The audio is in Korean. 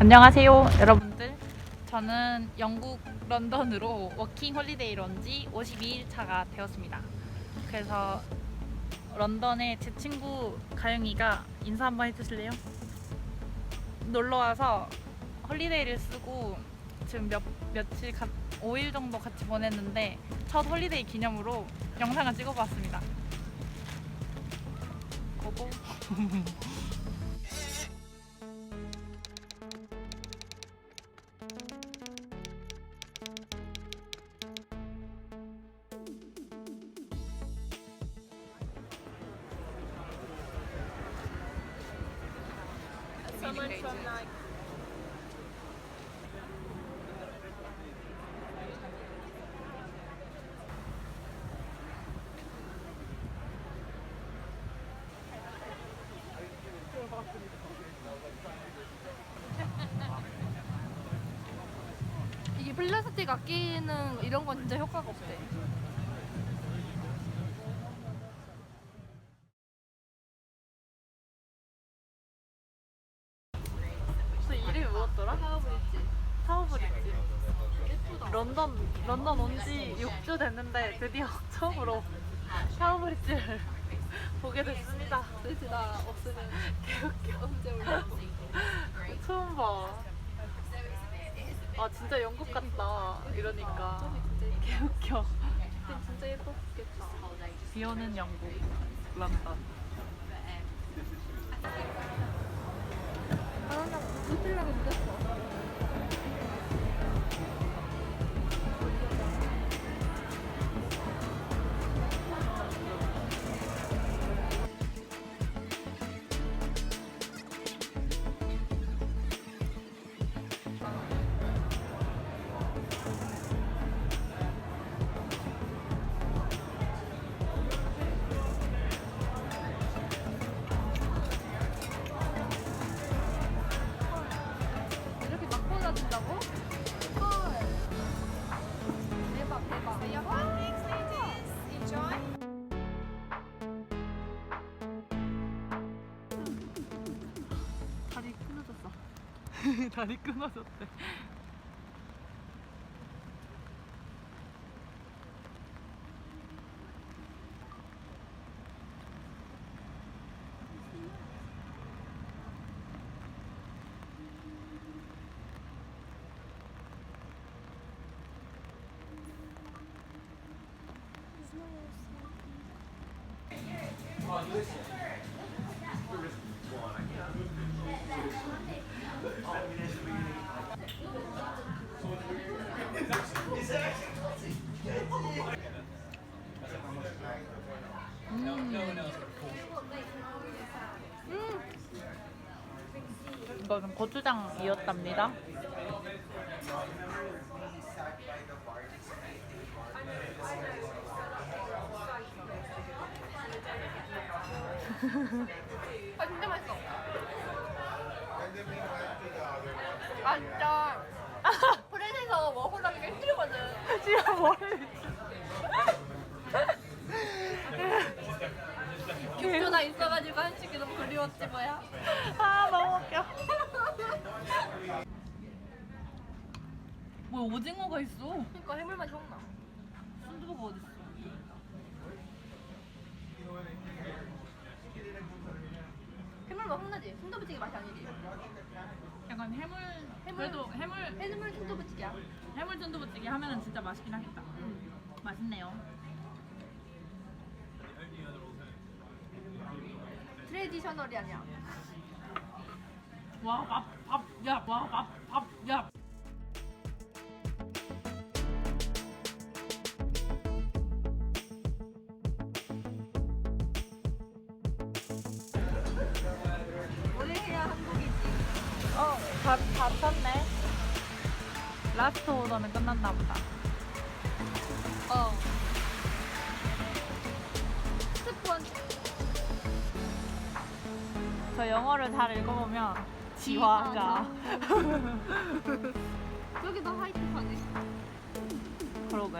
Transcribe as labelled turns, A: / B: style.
A: 안녕하세요, 여러분들. 저는 영국 런던으로 워킹 홀리데이로 온지 52일 차가 되었습니다. 그래서 런던에 제 친구 가영이가 인사 한번 해주실래요? 놀러 와서 홀리데이를 쓰고 지금 몇 며칠 가, 5일 정도 같이 보냈는데 첫 홀리데이 기념으로 영상을 찍어봤습니다. 고고.
B: Someone from like
C: 이게 플라스틱 아끼는 이런 건 진짜 효과가 없대.
A: 뭐였더라?
C: 파워브릿지.
A: 타워브릿지.
C: 예쁘다.
A: 런던 런던 온 지 6주 됐는데 드디어 처음으로 타워브릿지를 보게 됐습니다.
C: 도대체 나 없으면
A: 개웃겨.
C: 언제 올라고?
A: 처음 봐. 아 진짜 영국 같다. 이러니까 개웃겨.
C: 진짜 예뻤겠다.
A: 비 오는 영국 런던.
C: 바나나 루필라가 묻었어.
A: 다리 끊어졌대. 이거 는 고추장이었답니다.
C: 아 진짜 맛있어. 아 진짜. 프렌에서 워홀하기 꽤 싫거든.
A: 지금 뭐를
C: 있어가지고 한식이 너무 그리웠지 뭐야.
A: 아 너무 웃겨. 뭐 오징어가 있어?
C: 그러니까 해물 맛이 확 나.
A: 순두부가 어딨어?
C: 해물 맛 확 나지. 순두부찌개 맛이 아니지.
A: 약간 해물,
C: 해물.
A: 그래도 해물
C: 해물 순두부찌개야.
A: 해물 순두부찌개 하면은 진짜 맛있긴 하겠다. 맛있네요.
C: 트레디셔널이 아니야.
A: 와 밥, 밥, 야, 와 밥, 밥, 야.
C: 오래 해야 한국이지.
A: 어, 다, 다 쳤네. 라스트 오더는 끝났나 보다.
C: 어. 스폰.
A: 저 영어를 잘 읽어보면 지화자.
C: 여기도 화이트 파네.
A: 그러게.